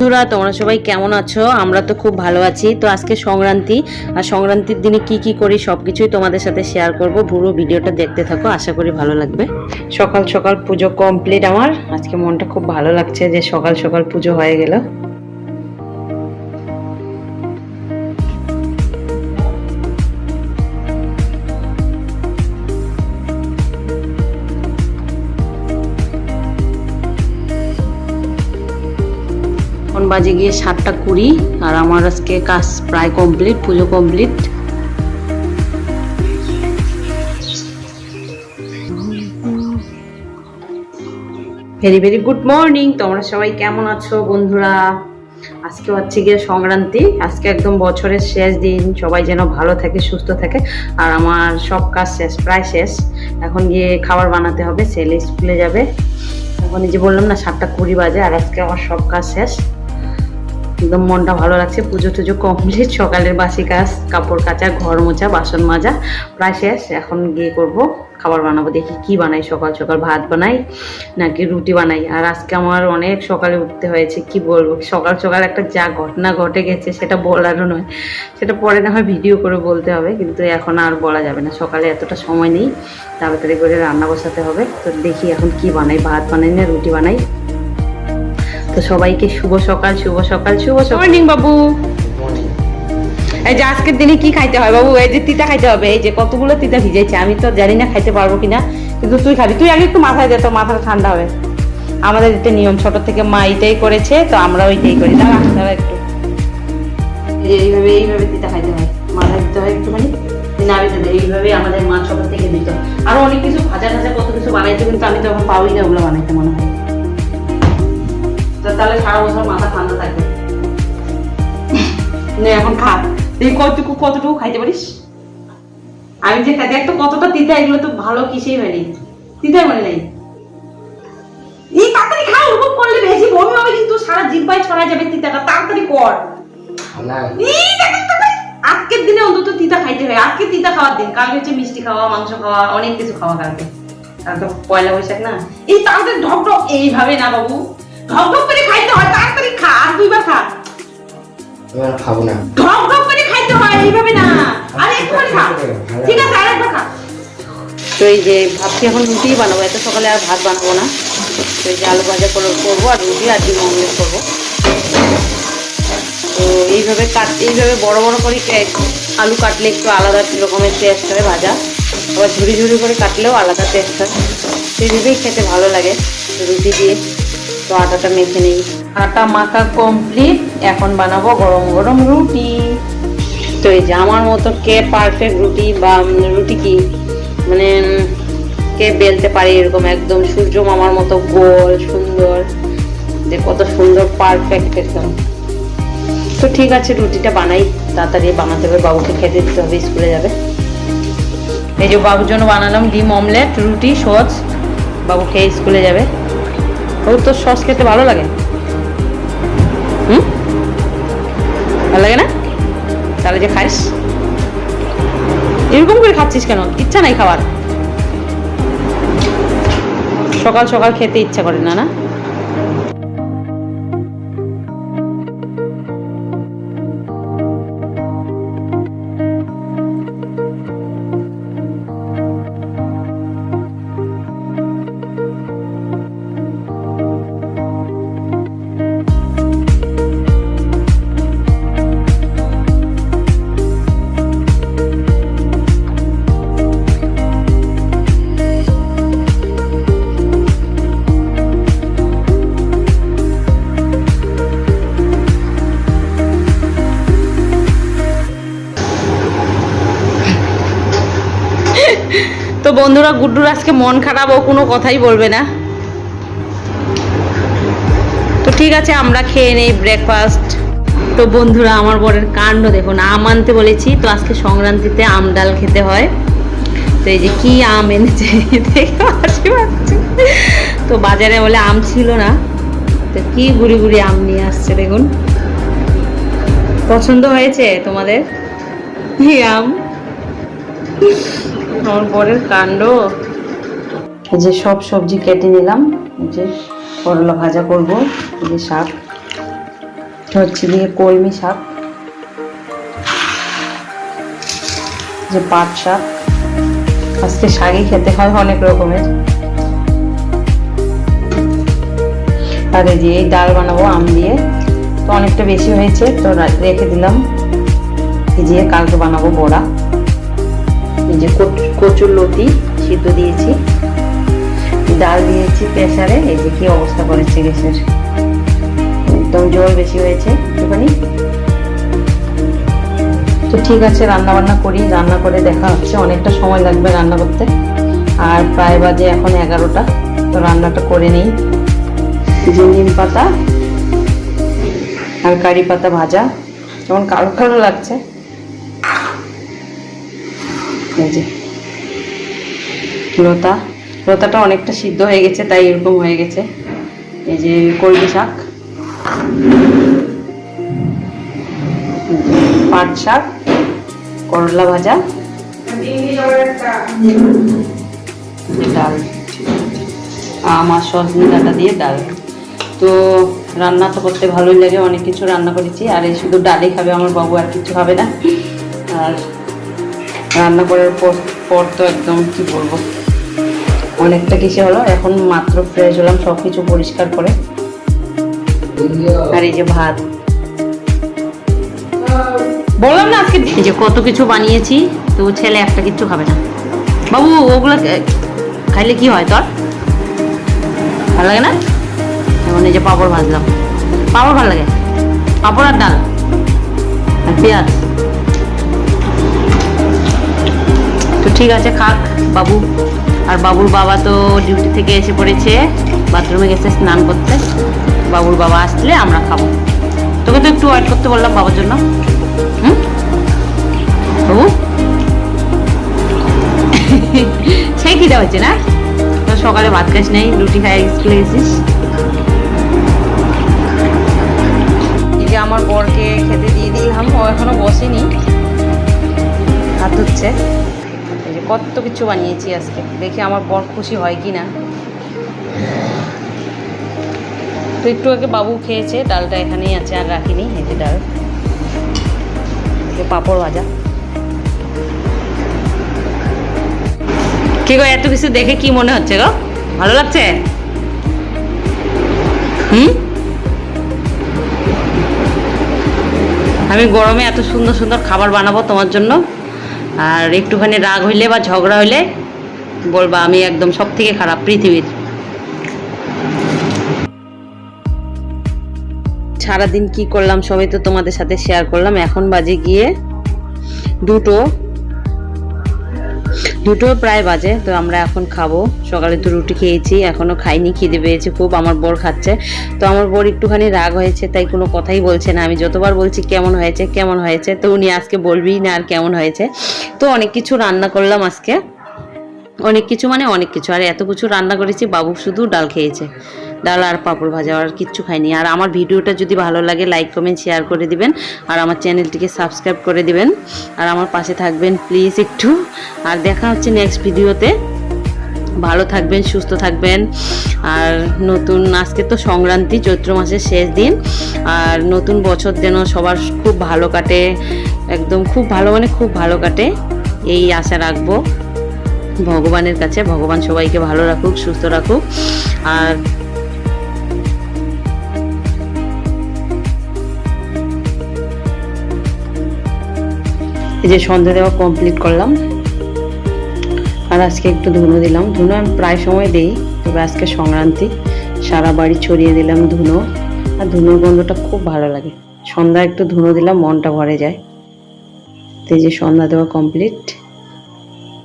বন্ধুরা, তোমরা সবাই কেমন আছো? আমরা তো খুব ভালো আছি। তো আজকে সংক্রান্তি, আর সংক্রান্তির দিনে কি কি করি সবকিছুই তোমাদের সাথে শেয়ার করব। পুরো ভিডিওটা দেখতে থাকো, আশা করি ভালো লাগবে। সকাল সকাল পুজো কমপ্লিট আমার। আজকে মনটা খুব ভালো লাগছে যে সকাল সকাল পুজো হয়ে গেল। বাজে গিয়ে সাতটা কুড়ি, আর আমার আজকে কাজ প্রায় complete puja complete very very good morning তোমরা সবাই কেমন আছো বন্ধুরা? আজকে হচ্ছে গিয়ে সংক্রান্তি। আজকে একদম বছরের শেষ দিন। সবাই যেন ভালো থাকে, সুস্থ থাকে। আর আমার সব কাজ শেষ, প্রায় শেষ। এখন গিয়ে খাবার বানাতে হবে, ছেলে স্কুলে যাবে। এখন যে বললাম না, সাতটা কুড়ি বাজে, আর আজকে আমার সব কাজ শেষ। একদম মনটা ভালো লাগছে, পুজো টুজো কমপ্লিট সকালের বাসি কাজ, কাপড় কাচা, ঘর মোছা, বাসন মাজা, প্রায় শেষ, এখন গিয়ে করব, খাবার বানাবো, দেখি কি বানাই, সকাল সকাল ভাত বানাই, নাকি রুটি বানাই, আর আজকে আমার অনেক সকালে উঠতে হয়েছে, কি বলব, সকাল সকাল একটা যা ঘটনা ঘটে গেছে, সেটা বলারও নয়, সেটা পরে না হয় ভিডিও করে বলতে হবে, কিন্তু এখন আর বলা যাবে না, সকালে এতটা সময় নেই, তাড়াতাড়ি করে রান্না বসাতে হবে, তো দেখি এখন কি বানাই, ভাত বানাই না রুটি বানাই তো সবাইকে শুভ সকাল শুভ সকাল শুভ মর্নিং বাবু। এই যে আজকের দিনে কি খাইতে হয় বাবু? এই যে তিতা খাইতে হবে। এই যে কতগুলো তিতা ভিজেছে আমি তো জানি না খাইতে পারব কিনা কিন্তু তুই খাবি। তুই আগে একটু মাথায় দে তো মাথাটা ঠান্ডা হবে আমাদের এটা নিয়ম ছোট থেকে মা এটাই করেছে তো আমরা ওইটাই করি। দাঁড়া দাঁড়া একটু। এই এইভাবে এইভাবে তিতা খাইতে হয়। মাথায় দিতে হয় একটুখানি। এইভাবে আমাদের মা ছোট থেকে দিত। আরও অনেক কিছু ভাজা ভাজা কত কিছু বানাইতে কিন্তু আমি তখন পাওই না ওগুলো বানাইতে মনে হয়। তাহলে সারা বছর মাথা ঠান্ডা থাকবে। নে এখন খা। তুই কতটুকু কতটুকু খাইতে পারিস? আমি যে খাইতে একটা কতটা তিতা এগুলো তো ভালো কিসেই হয়নি তিতাই মনে নেই। এই তাড়াতাড়ি খা উপভোগ করলে বেশি বমি হবে কিন্তু সারা জিব্বায় ছড়ায় যাবে তিতাটা। তাড়াতাড়ি কর। আজকের দিনে অন্তত তিতা খাইতে হয়। আজকে তিতা খাওয়ার দিন। কালকে হচ্ছে মিষ্টি খাওয়া মাংস খাওয়া অনেক কিছু খাওয়া কালকে। কাল তো পয়লা বৈশাখ না? এই তাড়াতাড়ি ঢক ঢক। এইভাবে না বাবু। করে খাইতে হয় তাড়াতাড়ি খা আর দুইবার খা। আমি খাব না। ঢক ঢক করে খাইতে হয় এইভাবে না। আরে একটুখানি খা। ঠিক আছে আরেকবার খা। তো এই যে ভাবছি এখন রুটি বানাবো এত সকালে আর ভাত বানাবো না। তো এই যে আলু ভাজা করে করব আর রুটি আর ডিম অমলেট করব। তো এইভাবে কাট এইভাবে বড় বড় করে আলু কাটলে একটু আলাদা রকমের টেস্ট হয় ভাজা। আবার ঝুড়ি ঝুড়ি করে কাটলেও আলাদা টেস্ট হয়। সেইভাবেই খেতে ভালো লাগে রুটি দিয়ে। তো আটাটা মেখে নেই। আটা মাখা কমপ্লিট এখন বানাবো গরম গরম রুটি। তো এই যে আমার মতো কে পারফেক্ট রুটি বা রুটি কি? মানে কে বেলতে পারে এরকম একদম সূর্য মামার মতো গোল, সুন্দর। যে কত সুন্দর পারফেক্ট একদম তো ঠিক আছে, রুটিটা বানাই। তাড়াতাড়ি বানাতে হবে, বাবুকে খেতে দিতে হবে, স্কুলে যাবে। এই যে বাবুর জন্য বানালাম ডিম অমলেট, রুটি, সস। বাবু খেয়ে স্কুলে যাবে। ও তোর সস খেতে ভালো লাগে। হুম? ভালো লাগে না? তাহলে যে খাইস। এরকম করে খাচ্ছিস কেন? ইচ্ছা নাই খাওয়ার। সকাল সকাল খেতে ইচ্ছা করে না না? বন্ধুরা, গুড্ডুর আজকে মন খারাপ, ও কোনো কথাই বলবে না। তো ঠিক আছে, আমরা খেয়ে নেই ব্রেকফাস্ট তো বন্ধুরা, আমার বরের কাণ্ড দেখুন, আম আনতে বলেছি, তো আজকে সংক্রান্তিতে আম ডাল খেতে হয়। তো এই যে কি আম এনেছে তো বাজারে বলে আম ছিল না। তো কি গুড়ি গুড়ি আম নিয়ে আসছে, দেখুন। পছন্দ হয়েছে তোমাদের? এই আম। আমার কাণ্ড। যে সব সবজি কেটে নিলাম। যে করলা ভাজা করব যে শাক। হচ্ছে দিয়ে কলমি শাক। যে পাট শাক। আজকে শাকই খেতে হয় অনেক রকমের। আর এই যে এই ডাল বানাবো, আম দিয়ে। তো অনেকটা বেশি হয়েছে, তো রেখে দিলাম। যে কালকে বানাবো বড়া। যে কচ- কচুর লতি সিদ্ধ দিয়েছি। ডাল দিয়েছি প্রেসারে, এই যে কি অবস্থা করেছে গ্যাসের। একদম জল বেশি হয়েছে একটুখানি। তো ঠিক আছে রান্না বান্না করি, রান্না করে দেখা হচ্ছে। অনেকটা সময় লাগবে রান্না করতে। আর প্রায় বাজে এখন এগারোটা, তো রান্নাটা করে নেই। যে পাতা আর কারি পাতা ভাজা। কেমন কালো কালো লাগছে। যে। লতা লতাটা অনেকটা সিদ্ধ হয়ে গেছে, তাই এরকম হয়ে গেছে। এই যে কলমি শাক। পাট শাক, করলা ভাজা। ডাল। আমার সজনে ডাটা দিয়ে ডাল। তো রান্না তো করতে ভালোই লাগে, অনেক কিছু রান্না করেছি। আর এই শুধু ডালই খাবে, আমার বাবু আর কিছু খাবে না। আর রান্না করার পর পর তো একদম কি বলব? অনেকটা কিসে হলো, এখন মাত্র ফ্রেশ হলাম সব কিছু পরিষ্কার করে। আর এই যে ভাত। বললাম না আজকে যে কত কিছু বানিয়েছি, তো ছেলে একটা কিচ্ছু খাবে না। বাবু, ওগুলো খাইলে কি হয় তোর? ভালো লাগে না? এখন এই যে পাঁপড় ভাজলাম। পাঁপড় ভালো লাগে? পাঁপড় আর ডাল? আর পেঁয়াজ? তো ঠিক আছে, খাক বাবু। আর বাবুর বাবা তো ডিউটি থেকে এসে পড়েছে বাথরুমে গেছে, স্নান করতে। বাবুর বাবা আসলে আমরা খাব। তোকে তো একটু ওয়েট করতে বললাম বাবার জন্য। হুম? বাবু? সেই খিদে হচ্ছে না? সকালে ভাত খাস নেই, রুটি খাই স্কুলে গেছিস যে আমার বরকে খেতে দিয়ে দিলাম, ও এখনও বসেনি। হাত যে কত কিছু বানিয়েছি আজকে। দেখি আমার বর খুশি হয় কি না তো একটু আগে বাবু খেয়েছে, ডালটা এখানেই আছে, আর রাখিনি, এই যে ডাল। পাঁপড় ভাজা। কি গো, এত কিছু দেখে কি মনে হচ্ছে গো? ভালো লাগছে? হুম? আমি গরমে এত সুন্দর সুন্দর খাবার বানাবো তোমার জন্য। আর একটুখানি রাগ হইলে বা ঝগড়া হইলে বলবা, আমি একদম সব থেকে খারাপ পৃথিবীর। সারাদিন কি করলাম সবই তো তোমাদের সাথে শেয়ার করলাম। এখন বাজে গিয়ে দুটো। দুটো প্রায় বাজে, তো আমরা এখন খাব। সকালে তো রুটি খেয়েছি, এখনও খাইনি, খিদে পেয়েছে, খুব আমার বর খাচ্ছে। তো আমার বর একটুখানি রাগ হয়েছে, তাই কোনো কথাই বলছে না। আমি যতবার বলছি, কেমন হয়েছে কেমন হয়েছে? তো উনি আজকে বলবেই না আর কেমন হয়েছে। তো অনেক কিছু রান্না করলাম আজকে। অনেক কিছু মানে অনেক কিছু। আর এত কিছু রান্না করেছি, বাবু শুধু ডাল খেয়েছে। ডাল আর পাঁপড় ভাজা, আর কিচ্ছু খাইনি। আর আমার ভিডিওটা যদি ভালো লাগে লাইক কমেন্ট শেয়ার করে দিবেন। আর আমার চ্যানেলটিকে সাবস্ক্রাইব করে দিবেন। আর আমার পাশে থাকবেন প্লিজ একটু। আর দেখা হচ্ছে নেক্সট ভিডিওতে। ভালো থাকবেন, সুস্থ থাকবেন। আর নতুন, আজকে তো সংক্রান্তি, চৈত্র মাসের শেষ দিন। আর নতুন বছর যেন সবার খুব ভালো কাটে। একদম খুব ভালো মানে খুব ভালো কাটে। এই আশা রাখব। ভগবানের কাছে, ভগবান সবাইকে ভালো রাখুক, সুস্থ রাখুক। আর এই যে সন্ধ্যা দেওয়া কমপ্লিট করলাম। আর আজকে একটু ধুনো দিলাম। ধুনো আমি প্রায় সময় দিই, তবে আজকে সংক্রান্তি, সারা বাড়ি ছড়িয়ে দিলাম ধুনো। আর ধুনোর গন্ধটা খুব ভালো লাগে। সন্ধ্যা একটু ধুনো দিলাম, মনটা ভরে যায়। তো এই যে সন্ধ্যা দেওয়া কমপ্লিট